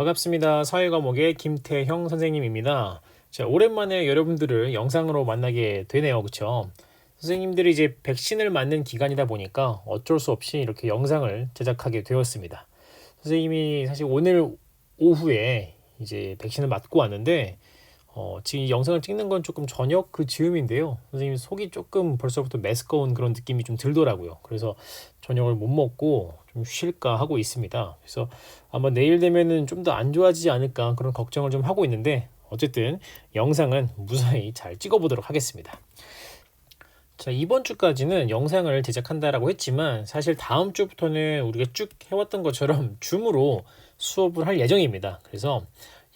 반갑습니다. 사회과목의 김태형 선생님입니다. 자, 오랜만에 여러분들을 영상으로 만나게 되네요. 그쵸? 선생님들이 이제 백신을 맞는 기간이다 보니까 어쩔 수 없이 이렇게 영상을 제작하게 되었습니다. 선생님이 사실 오늘 오후에 이제 백신을 맞고 왔는데 어, 지금 이 영상을 찍는 건 조금 저녁 그 즈음인데요. 선생님 속이 조금 벌써부터 메스꺼운 그런 느낌이 좀 들더라고요. 그래서 저녁을 못 먹고 좀 쉴까 하고 있습니다. 그래서 아마 내일 되면은 좀 더 안 좋아지지 않을까 그런 걱정을 좀 하고 있는데 어쨌든 영상은 무사히 잘 찍어보도록 하겠습니다. 자, 이번 주까지는 영상을 제작한다라고 했지만 사실 다음 주부터는 우리가 쭉 해왔던 것처럼 줌으로 수업을 할 예정입니다. 그래서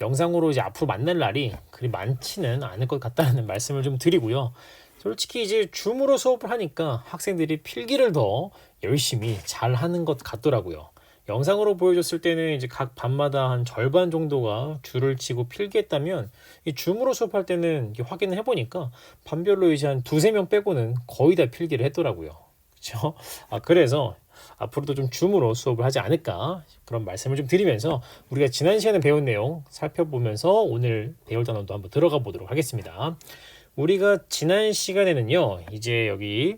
영상으로 이제 앞으로 만날 날이 그리 많지는 않을 것 같다는 말씀을 좀 드리고요. 솔직히 이제 줌으로 수업을 하니까 학생들이 필기를 더 열심히 잘 하는 것 같더라고요. 영상으로 보여줬을 때는 이제 각 반마다 한 절반 정도가 줄을 치고 필기했다면 이 줌으로 수업할 때는 확인을 해보니까 반별로 이제 한 두세 명 빼고는 거의 다 필기를 했더라고요. 그렇죠? 아 그래서 앞으로도 좀 줌으로 수업을 하지 않을까 그런 말씀을 좀 드리면서 우리가 지난 시간에 배운 내용 살펴보면서 오늘 배울 단어도 한번 들어가 보도록 하겠습니다. 우리가 지난 시간에는요 이제 여기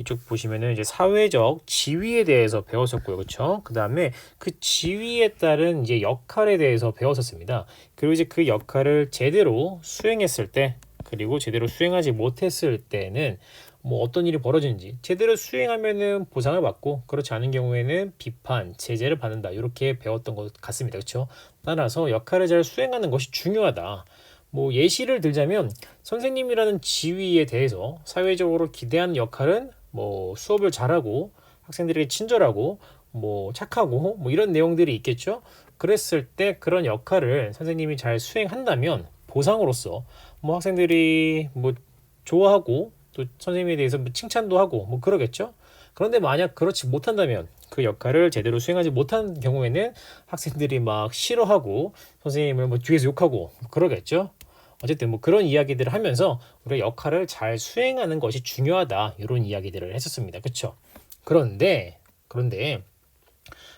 이쪽 보시면은 이제 사회적 지위에 대해서 배웠었고요. 그렇죠? 그다음에 그 지위에 따른 이제 역할에 대해서 배웠었습니다. 그리고 이제 그 역할을 제대로 수행했을 때 그리고 제대로 수행하지 못했을 때는 뭐 어떤 일이 벌어지는지 제대로 수행하면은 보상을 받고 그렇지 않은 경우에는 비판, 제재를 받는다. 이렇게 배웠던 것 같습니다. 그렇죠? 따라서 역할을 잘 수행하는 것이 중요하다. 뭐 예시를 들자면 선생님이라는 지위에 대해서 사회적으로 기대하는 역할은 뭐 수업을 잘하고 학생들에게 친절하고 뭐 착하고 뭐 이런 내용들이 있겠죠. 그랬을 때 그런 역할을 선생님이 잘 수행한다면 보상으로서 뭐 학생들이 뭐 좋아하고 또 선생님에 대해서 뭐 칭찬도 하고 뭐 그러겠죠. 그런데 만약 그렇지 못한다면 그 역할을 제대로 수행하지 못한 경우에는 학생들이 막 싫어하고 선생님을 뭐 뒤에서 욕하고 뭐 그러겠죠. 어쨌든 뭐 그런 이야기들을 하면서 우리가 역할을 잘 수행하는 것이 중요하다 이런 이야기들을 했었습니다. 그렇죠? 그런데 그런데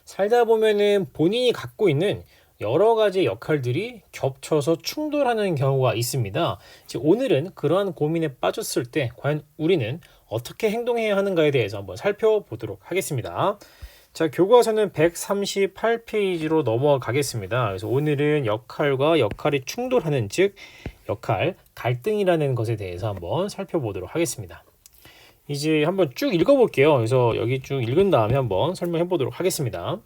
살다 보면은 본인이 갖고 있는 여러 가지 역할들이 겹쳐서 충돌하는 경우가 있습니다. 오늘은 그러한 고민에 빠졌을 때 과연 우리는 어떻게 행동해야 하는가에 대해서 한번 살펴보도록 하겠습니다. 자, 교과서는 138페이지로 넘어가겠습니다. 그래서 오늘은 역할과 역할이 충돌하는 즉 역할 갈등이라는 것에 대해서 한번 살펴보도록 하겠습니다. 이제 한번 쭉 읽어볼게요. 그래서 여기 쭉 읽은 다음에 한번 설명해 보도록 하겠습니다.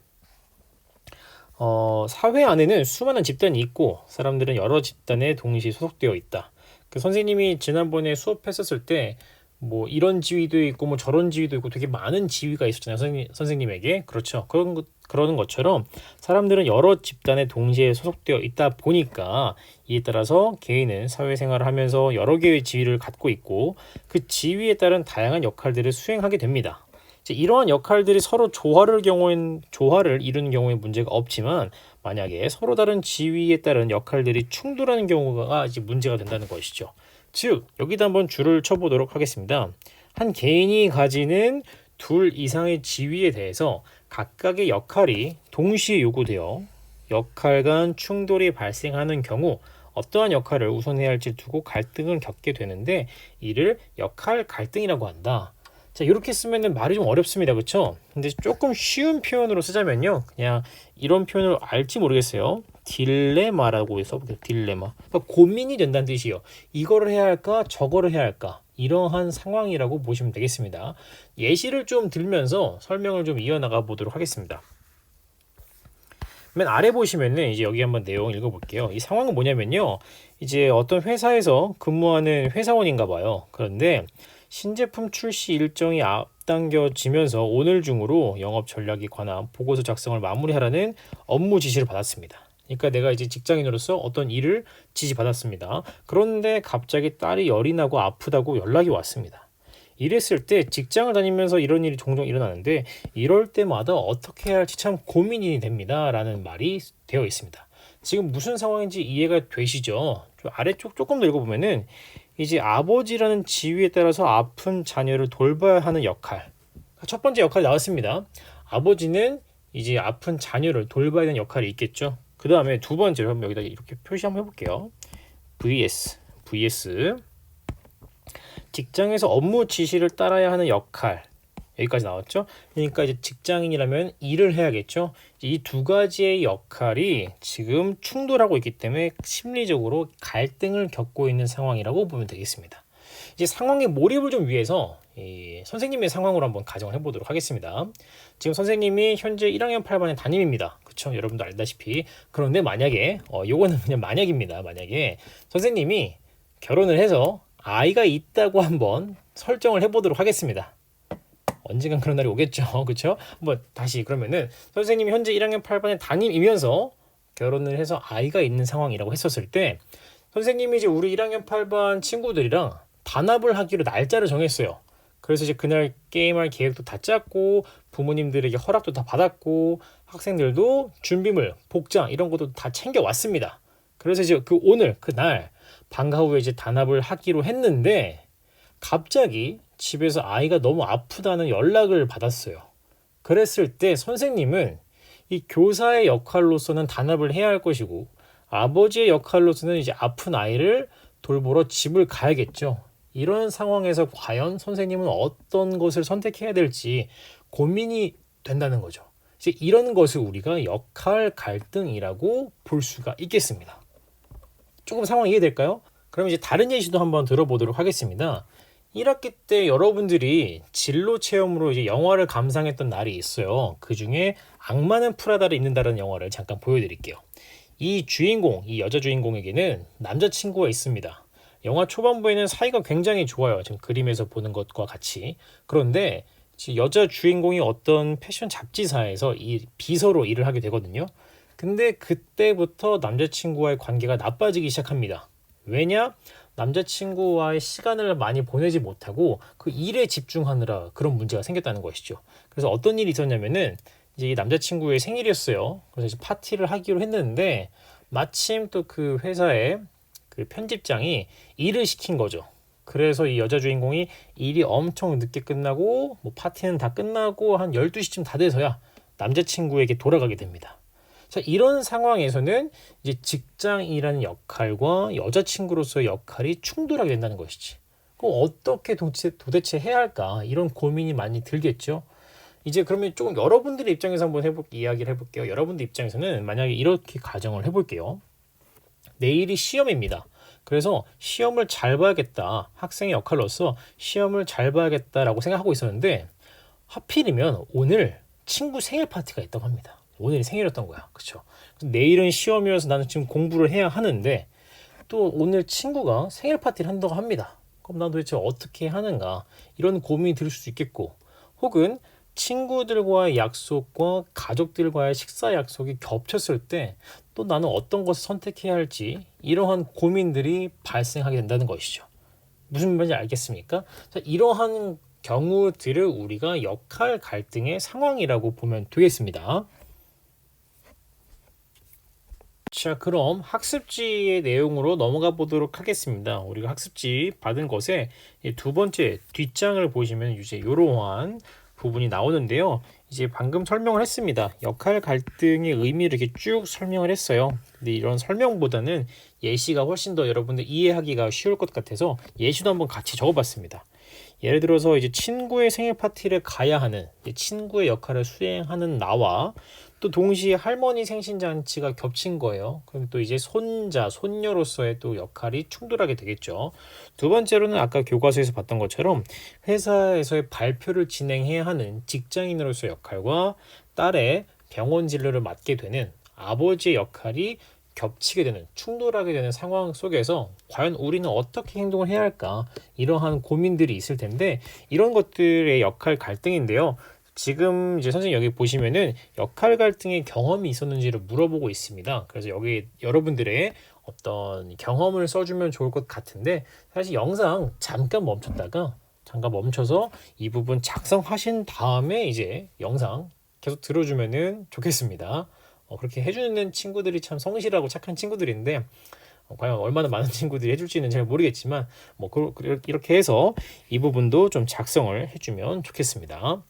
어, 사회 안에는 수많은 집단이 있고 사람들은 여러 집단에 동시에 소속되어 있다. 그 선생님이 지난번에 수업했었을 때 뭐 이런 지위도 있고 뭐 저런 지위도 있고 되게 많은 지위가 있었잖아요 선생님, 선생님에게 그렇죠 그런 것 그러는 것처럼 사람들은 여러 집단에 동시에 소속되어 있다 보니까 이에 따라서 개인은 사회생활을 하면서 여러 개의 지위를 갖고 있고 그 지위에 따른 다양한 역할들을 수행하게 됩니다. 이러한 역할들이 서로 조화를 경우엔 조화를 이루는 경우에 문제가 없지만 만약에 서로 다른 지위에 따른 역할들이 충돌하는 경우가 이제 문제가 된다는 것이죠. 즉 여기다 한번 줄을 쳐보도록 하겠습니다. 한 개인이 가지는 둘 이상의 지위에 대해서 각각의 역할이 동시에 요구되어 역할 간 충돌이 발생하는 경우 어떠한 역할을 우선해야 할지 두고 갈등을 겪게 되는데 이를 역할 갈등이라고 한다. 자, 이렇게 쓰면은 말이 좀 어렵습니다. 그렇죠? 근데 조금 쉬운 표현으로 쓰자면요. 그냥 이런 표현을 알지 모르겠어요. 딜레마라고 해서 딜레마. 그러니까 고민이 된다는 뜻이에요. 이거를 해야 할까? 저거를 해야 할까? 이러한 상황이라고 보시면 되겠습니다. 예시를 좀 들면서 설명을 좀 이어나가 보도록 하겠습니다. 맨 아래 보시면은 이제 여기 한번 내용 읽어볼게요. 이 상황은 뭐냐면요. 이제 어떤 회사에서 근무하는 회사원인가 봐요. 그런데 신제품 출시 일정이 앞당겨지면서 오늘 중으로 영업 전략에 관한 보고서 작성을 마무리하라는 업무 지시를 받았습니다. 그러니까 내가 이제 직장인으로서 어떤 일을 지시받았습니다. 그런데 갑자기 딸이 열이 나고 아프다고 연락이 왔습니다. 이랬을 때 직장을 다니면서 이런 일이 종종 일어나는데 이럴 때마다 어떻게 해야 할지 참 고민이 됩니다. 라는 말이 되어 있습니다. 지금 무슨 상황인지 이해가 되시죠? 아래쪽 조금 더 읽어보면은 이제 아버지라는 지위에 따라서 아픈 자녀를 돌봐야 하는 역할. 첫 번째 역할이 나왔습니다. 아버지는 이제 아픈 자녀를 돌봐야 되는 역할이 있겠죠. 그 다음에 두 번째로 한번 여기다 이렇게 표시 한번 해볼게요. vs vs 직장에서 업무 지시를 따라야 하는 역할 여기까지 나왔죠. 그러니까 이제 직장인이라면 일을 해야겠죠. 이 두 가지의 역할이 지금 충돌하고 있기 때문에 심리적으로 갈등을 겪고 있는 상황이라고 보면 되겠습니다. 이제 상황에 몰입을 좀 위해서 이 선생님의 상황으로 한번 가정을 해보도록 하겠습니다. 지금 선생님이 현재 1학년 8반의 담임입니다. 그렇죠? 여러분도 알다시피 그런데 만약에 어 요거는 그냥 만약입니다. 만약에 선생님이 결혼을 해서 아이가 있다고 한번 설정을 해보도록 하겠습니다. 언젠간 그런 날이 오겠죠. 그렇죠? 한번 다시 그러면은 선생님이 현재 1학년 8반의 담임이면서 결혼을 해서 아이가 있는 상황이라고 했었을 때 선생님이 이제 우리 1학년 8반 친구들이랑 단합을 하기로 날짜를 정했어요. 그래서 이제 그날 게임할 계획도 다 짰고 부모님들에게 허락도 다 받았고 학생들도 준비물, 복장 이런 것도 다 챙겨 왔습니다. 그래서 이제 그 오늘 그날 방과 후에 이제 단합을 하기로 했는데 갑자기 집에서 아이가 너무 아프다는 연락을 받았어요. 그랬을 때 선생님은 이 교사의 역할로서는 단합을 해야 할 것이고 아버지의 역할로서는 이제 아픈 아이를 돌보러 집을 가야겠죠. 이런 상황에서 과연 선생님은 어떤 것을 선택해야 될지 고민이 된다는 거죠. 이제 이런 것을 우리가 역할 갈등이라고 볼 수가 있겠습니다. 조금 상황 이해될까요? 그럼 이제 다른 예시도 한번 들어보도록 하겠습니다. 1학기 때 여러분들이 진로 체험으로 이제 영화를 감상했던 날이 있어요. 그 중에 악마는 프라다를 입는다는 영화를 잠깐 보여드릴게요. 이 주인공, 이 여자 주인공에게는 남자친구가 있습니다. 영화 초반부에는 사이가 굉장히 좋아요. 지금 그림에서 보는 것과 같이. 그런데 여자 주인공이 어떤 패션 잡지사에서 이 비서로 일을 하게 되거든요. 근데 그때부터 남자친구와의 관계가 나빠지기 시작합니다. 왜냐? 남자친구와의 시간을 많이 보내지 못하고 그 일에 집중하느라 그런 문제가 생겼다는 것이죠. 그래서 어떤 일이 있었냐면은 이제 이 남자친구의 생일이었어요. 그래서 이제 파티를 하기로 했는데 마침 또 그 회사에 그 편집장이 일을 시킨 거죠. 그래서 이 여자 주인공이 일이 엄청 늦게 끝나고 뭐 파티는 다 끝나고 한 12시쯤 다 돼서야 남자친구에게 돌아가게 됩니다. 자, 이런 상황에서는 이제 직장이라는 역할과 여자친구로서의 역할이 충돌하게 된다는 것이지. 그럼 어떻게 도대체, 도대체 해야 할까? 이런 고민이 많이 들겠죠. 이제 그러면 조금 여러분들의 입장에서 한번 해볼 이야기를 해볼게요. 여러분들 입장에서는 만약에 이렇게 가정을 해볼게요. 내일이 시험입니다. 그래서 시험을 잘 봐야겠다. 학생의 역할로서 시험을 잘 봐야겠다라고 생각하고 있었는데 하필이면 오늘 친구 생일 파티가 있다고 합니다. 오늘이 생일이었던 거야. 그쵸? 내일은 시험이어서 나는 지금 공부를 해야 하는데 또 오늘 친구가 생일 파티를 한다고 합니다. 그럼 난 도대체 어떻게 하는가? 이런 고민이 들 수 있겠고 혹은 친구들과의 약속과 가족들과의 식사 약속이 겹쳤을 때 또 나는 어떤 것을 선택해야 할지 이러한 고민들이 발생하게 된다는 것이죠. 무슨 말인지 알겠습니까? 자, 이러한 경우들을 우리가 역할 갈등의 상황이라고 보면 되겠습니다. 자, 그럼 학습지의 내용으로 넘어가 보도록 하겠습니다. 우리가 학습지 받은 것에 두 번째 뒷장을 보시면 이제 이러한 부분이 나오는데요. 이제 방금 설명을 했습니다. 역할 갈등의 의미를 이렇게 쭉 설명을 했어요. 근데 이런 설명보다는 예시가 훨씬 더 여러분들 이해하기가 쉬울 것 같아서 예시도 한번 같이 적어봤습니다. 예를 들어서 이제 친구의 생일 파티를 가야 하는 친구의 역할을 수행하는 나와 또 동시에 할머니 생신잔치가 겹친 거예요. 그럼 또 이제 손자, 손녀로서의 또 역할이 충돌하게 되겠죠. 두 번째로는 아까 교과서에서 봤던 것처럼 회사에서의 발표를 진행해야 하는 직장인으로서의 역할과 딸의 병원 진료를 맡게 되는 아버지의 역할이 겹치게 되는 충돌하게 되는 상황 속에서 과연 우리는 어떻게 행동을 해야 할까 이러한 고민들이 있을 텐데 이런 것들의 역할 갈등인데요. 지금 이제 선생님 여기 보시면은 역할 갈등의 경험이 있었는지를 물어보고 있습니다. 그래서 여기 여러분들의 어떤 경험을 써주면 좋을 것 같은데 사실 영상 잠깐 멈췄다가 잠깐 멈춰서 이 부분 작성하신 다음에 이제 영상 계속 들어주면은 좋겠습니다. 어, 그렇게 해주는 친구들이 참 성실하고 착한 친구들인데 어, 과연 얼마나 많은 친구들이 해줄지는 잘 모르겠지만 뭐 그, 이렇게 해서 이 부분도 좀 작성을 해주면 좋겠습니다.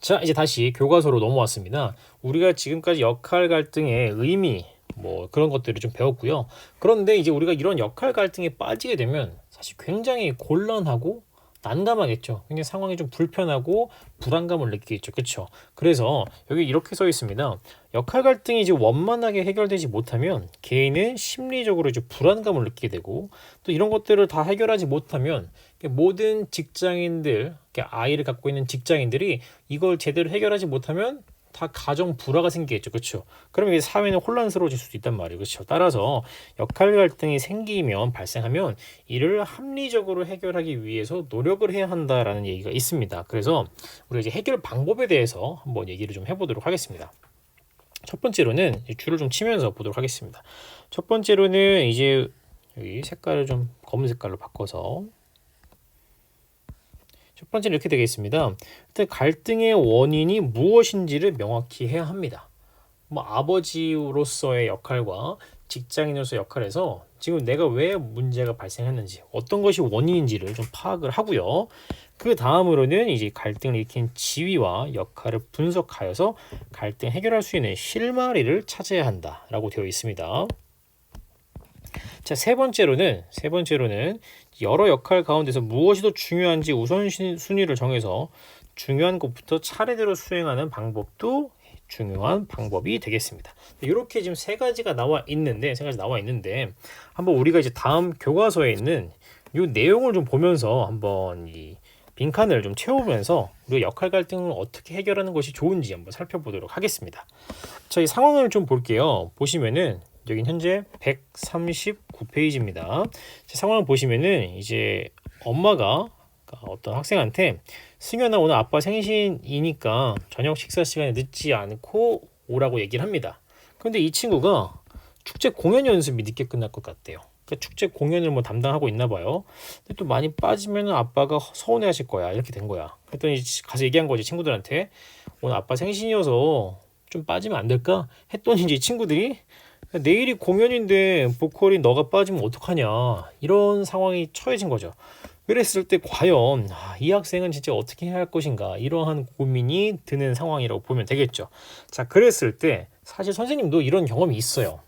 자, 이제 다시 교과서로 넘어왔습니다. 우리가 지금까지 역할 갈등의 의미, 뭐 그런 것들을 좀 배웠고요. 그런데 이제 우리가 이런 역할 갈등에 빠지게 되면 사실 굉장히 곤란하고 난감하겠죠. 굉장히 상황이 좀 불편하고 불안감을 느끼겠죠. 그렇죠? 그래서 여기 이렇게 써 있습니다. 역할 갈등이 이제 원만하게 해결되지 못하면 개인은 심리적으로 이제 불안감을 느끼게 되고 또 이런 것들을 다 해결하지 못하면 모든 직장인들, 아이를 갖고 있는 직장인들이 이걸 제대로 해결하지 못하면 다 가정 불화가 생기겠죠. 그렇죠? 그러면 이제 사회는 혼란스러워질 수도 있단 말이에요. 그렇죠? 따라서 역할 갈등이 생기면 발생하면 이를 합리적으로 해결하기 위해서 노력을 해야 한다라는 얘기가 있습니다. 그래서 우리가 이제 해결 방법에 대해서 한번 얘기를 좀 해보도록 하겠습니다. 첫 번째로는 줄을 좀 치면서 보도록 하겠습니다. 첫 번째로는 이제 여기 색깔을 좀 검은 색깔로 바꿔서 첫 번째는 이렇게 되겠습니다. 갈등의 원인이 무엇인지를 명확히 해야 합니다. 뭐 아버지로서의 역할과 직장인으로서의 역할에서 지금 내가 왜 문제가 발생했는지 어떤 것이 원인인지를 좀 파악을 하고요. 그 다음으로는 이제 갈등을 일으킨 지위와 역할을 분석하여서 갈등 해결할 수 있는 실마리를 찾아야 한다라고 되어 있습니다. 자, 세 번째로는 세 번째로는 여러 역할 가운데서 무엇이 더 중요한지 우선 순위를 정해서 중요한 것부터 차례대로 수행하는 방법도 중요한 방법이 되겠습니다. 이렇게 지금 세 가지가 나와 있는데 세 가지 나와 있는데 한번 우리가 이제 다음 교과서에 있는 이 내용을 좀 보면서 한번 이 빈칸을 좀 채우면서 우리가 역할 갈등을 어떻게 해결하는 것이 좋은지 한번 살펴보도록 하겠습니다. 자, 이 상황을 좀 볼게요. 보시면은 여긴 현재 139페이지입니다. 상황을 보시면은 이제 엄마가 어떤 학생한테 승현아 오늘 아빠 생신이니까 저녁 식사 시간에 늦지 않고 오라고 얘기를 합니다. 그런데 이 친구가 축제 공연 연습이 늦게 끝날 것 같대요. 그러니까 축제 공연을 뭐 담당하고 있나 봐요. 근데 또 많이 빠지면 아빠가 서운해 하실 거야. 이렇게 된 거야. 그랬더니 가서 얘기한 거지 친구들한테 오늘 아빠 생신이어서 좀 빠지면 안 될까? 했더니 이제 친구들이 내일이 공연인데 보컬이 너가 빠지면 어떡하냐 이런 상황이 처해진 거죠. 그랬을 때 과연 아, 이 학생은 진짜 어떻게 해야 할 것인가 이러한 고민이 드는 상황이라고 보면 되겠죠. 자, 그랬을 때 사실 선생님도 이런 경험이 있어요.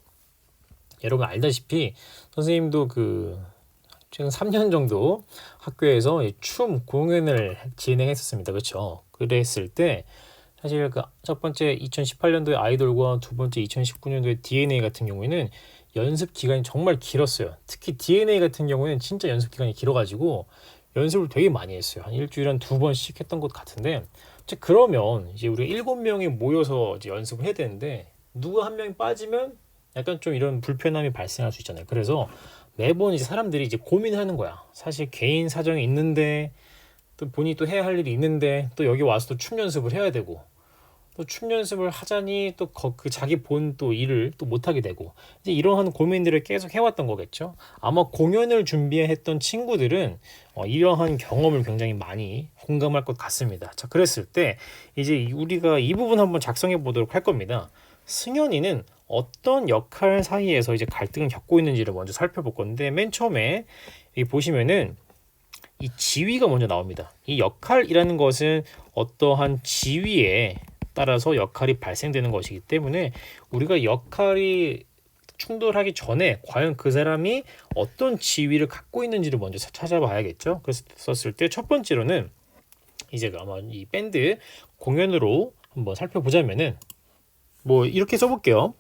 여러분 알다시피 선생님도 그 최근 3년 정도 학교에서 춤 공연을 진행했었습니다. 그렇죠? 그랬을 때 사실 그 첫 번째 2018년도의 아이돌과 두 번째 2019년도의 DNA 같은 경우에는 연습 기간이 정말 길었어요. 특히 DNA 같은 경우에는 진짜 연습 기간이 길어가지고 연습을 되게 많이 했어요. 한 일주일에 한두 번씩 했던 것 같은데, 이제 그러면 이제 우리 일곱 명이 모여서 이제 연습을 해야 되는데 누구 한 명이 빠지면 약간 좀 이런 불편함이 발생할 수 있잖아요. 그래서 매번 이제 사람들이 이제 고민하는 거야. 사실 개인 사정이 있는데 또 본인이 또 해야 할 일이 있는데 또 여기 와서 또 춤 연습을 해야 되고 또 춤 연습을 하자니 또 그 자기 본 또 일을 또 못하게 되고 이제 이러한 고민들을 계속 해왔던 거겠죠. 아마 공연을 준비했던 친구들은 어, 이러한 경험을 굉장히 많이 공감할 것 같습니다. 자, 그랬을 때 이제 우리가 이 부분 한번 작성해 보도록 할 겁니다. 승현이는 어떤 역할 사이에서 이제 갈등을 겪고 있는지를 먼저 살펴볼 건데 맨 처음에 이 보시면은 이 지위가 먼저 나옵니다. 이 역할이라는 것은 어떠한 지위에 따라서 역할이 발생되는 것이기 때문에 우리가 역할이 충돌하기 전에 과연 그 사람이 어떤 지위를 갖고 있는지를 먼저 찾아봐야겠죠. 그래서 썼을 때 첫 번째로는 이제 아마 이 밴드 공연으로 한번 살펴보자면은 뭐 이렇게 써볼게요.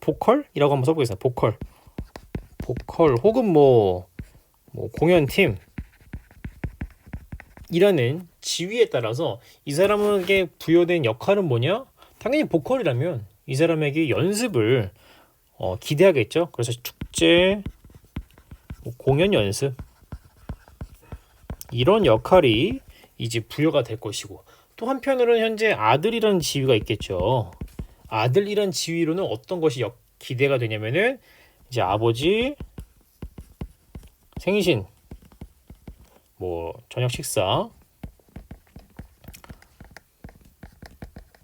보컬이라고 한번 써보겠습니다. 보컬, 보컬 혹은 뭐, 뭐 공연팀 이라는 지위에 따라서 이 사람에게 부여된 역할은 뭐냐? 당연히 보컬이라면 이 사람에게 연습을 어, 기대하겠죠. 그래서 축제, 뭐 공연 연습 이런 역할이 이제 부여가 될 것이고 또 한편으로는 현재 아들이라는 지위가 있겠죠. 아들이란 지위로는 어떤 것이 역, 기대가 되냐면은 이제 아버지 생신 뭐 저녁 식사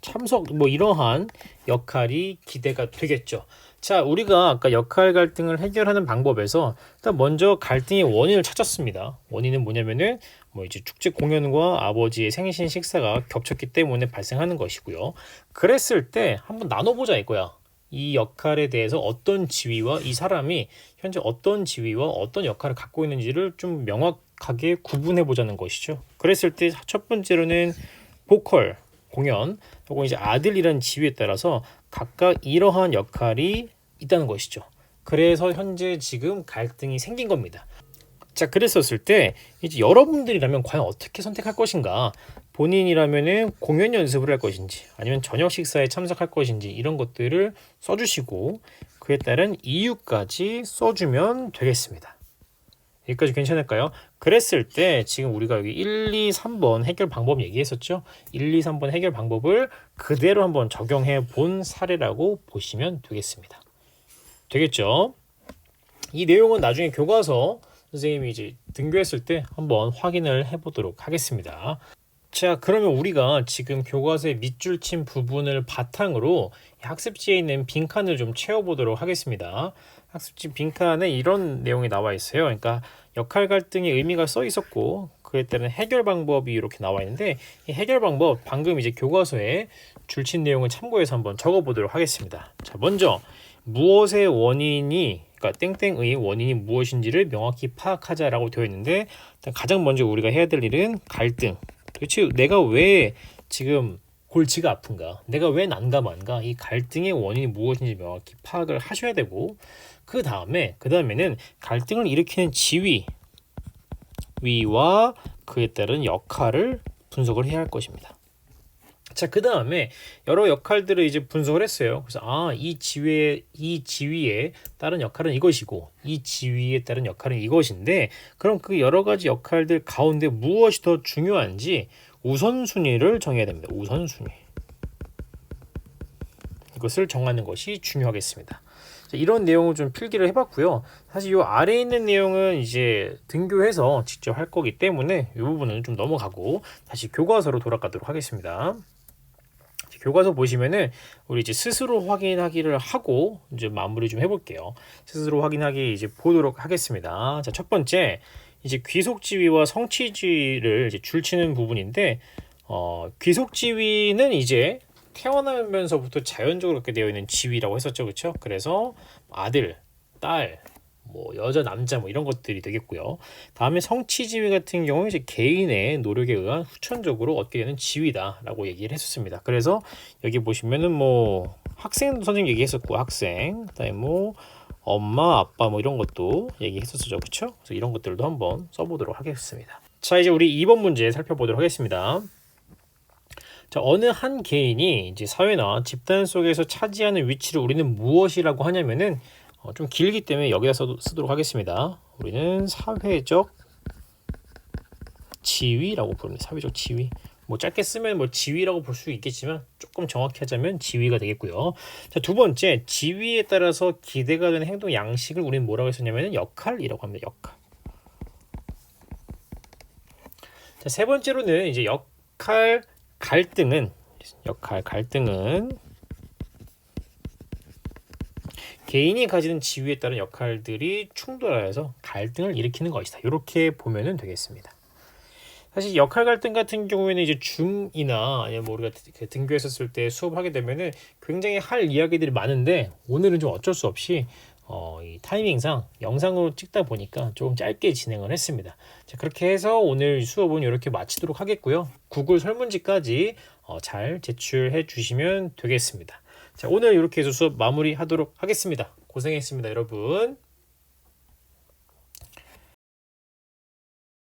참석 뭐 이러한 역할이 기대가 되겠죠. 자, 우리가 아까 역할 갈등을 해결하는 방법에서 일단 먼저 갈등의 원인을 찾았습니다. 원인은 뭐냐면은 뭐 이제 축제 공연과 아버지의 생신 식사가 겹쳤기 때문에 발생하는 것이고요. 그랬을 때 한번 나눠보자 이거야. 이 역할에 대해서 어떤 지위와 이 사람이 현재 어떤 지위와 어떤 역할을 갖고 있는지를 좀 명확 하게 구분해 보자는 것이죠. 그랬을 때 첫 번째로는 보컬 공연 혹은 이제 아들이라는 지위에 따라서 각각 이러한 역할이 있다는 것이죠. 그래서 현재 지금 갈등이 생긴 겁니다. 자, 그랬었을 때 이제 여러분들이라면 과연 어떻게 선택할 것인가? 본인이라면은 공연 연습을 할 것인지 아니면 저녁 식사에 참석할 것인지 이런 것들을 써주시고 그에 따른 이유까지 써주면 되겠습니다. 여기까지 괜찮을까요? 그랬을 때 지금 우리가 여기 1, 2, 3번 해결 방법 얘기했었죠? 1, 2, 3번 해결 방법을 그대로 한번 적용해 본 사례라고 보시면 되겠습니다. 되겠죠? 이 내용은 나중에 교과서 선생님이 이제 등교했을 때 한번 확인을 해보도록 하겠습니다. 자, 그러면 우리가 지금 교과서의 밑줄 친 부분을 바탕으로 학습지에 있는 빈칸을 좀 채워보도록 하겠습니다. 학습지 빈칸에 이런 내용이 나와 있어요. 그러니까 역할 갈등의 의미가 써 있었고 그에 따른 해결 방법이 이렇게 나와 있는데 이 해결 방법 방금 이제 교과서에 줄친 내용을 참고해서 한번 적어 보도록 하겠습니다. 자, 먼저 무엇의 원인이 그러니까 땡땡의 원인이 무엇인지를 명확히 파악하자라고 되어 있는데 가장 먼저 우리가 해야 될 일은 갈등. 도대체 내가 왜 지금 골치가 아픈가? 내가 왜 난감한가? 이 갈등의 원인이 무엇인지 명확히 파악을 하셔야 되고 그 다음에 그 다음에는 갈등을 일으키는 지위 위와 그에 따른 역할을 분석을 해야 할 것입니다. 자, 그 다음에 여러 역할들을 이제 분석을 했어요. 그래서 아, 이 지위에 이 지위에 따른 역할은 이것이고 이 지위에 따른 역할은 이것인데 그럼 그 여러 가지 역할들 가운데 무엇이 더 중요한지 우선순위를 정해야 됩니다. 우선순위. 이것을 정하는 것이 중요하겠습니다. 이런 내용을 좀 필기를 해봤고요. 사실 이 아래에 있는 내용은 이제 등교해서 직접 할 거기 때문에 이 부분은 좀 넘어가고 다시 교과서로 돌아가도록 하겠습니다. 교과서 보시면은 우리 이제 스스로 확인하기를 하고 이제 마무리 좀 해볼게요. 스스로 확인하기 이제 보도록 하겠습니다. 자, 첫 번째 이제 귀속지위와 성취지위를 이제 줄치는 부분인데 어, 귀속지위는 이제 태어나면서부터 자연적으로 그렇게 되어 있는 지위라고 했었죠, 그렇죠? 그래서 아들, 딸, 뭐 여자 남자 뭐 이런 것들이 되겠고요. 다음에 성취 지위 같은 경우는 이제 개인의 노력에 의한 후천적으로 얻게 되는 지위다라고 얘기를 했었습니다. 그래서 여기 보시면은 뭐 학생 선생님 얘기했었고 학생 그다음에 뭐 엄마 아빠 뭐 이런 것도 얘기했었죠, 그렇죠? 그래서 이런 것들도 한번 써보도록 하겠습니다. 자 이제 우리 2번 문제 살펴보도록 하겠습니다. 자, 어느 한 개인이 이제 사회나 집단 속에서 차지하는 위치를 우리는 무엇이라고 하냐면은 어, 좀 길기 때문에 여기다 써, 쓰도록 하겠습니다. 우리는 사회적 지위라고 부릅니다. 사회적 지위. 뭐 짧게 쓰면 뭐 지위라고 볼 수 있겠지만 조금 정확히 하자면 지위가 되겠고요. 자, 두 번째 지위에 따라서 기대가 되는 행동 양식을 우리는 뭐라고 했었냐면 역할이라고 합니다. 역할. 자, 세 번째로는 이제 역할 갈등은 역할 갈등은 개인이 가지는 지위에 따른 역할들이 충돌하여서 갈등을 일으키는 것이다. 이렇게 보면은 되겠습니다. 사실 역할 갈등 같은 경우에는 이제 줌이나 아니면 뭐 우리가 그 등교했었을 때 수업하게 되면은 굉장히 할 이야기들이 많은데 오늘은 좀 어쩔 수 없이 어, 이 타이밍상 영상으로 찍다 보니까 조금 짧게 진행을 했습니다. 자, 그렇게 해서 오늘 수업은 이렇게 마치도록 하겠고요. 구글 설문지까지 어, 잘 제출해 주시면 되겠습니다. 자, 오늘 이렇게 해서 수업 마무리하도록 하겠습니다. 고생했습니다, 여러분.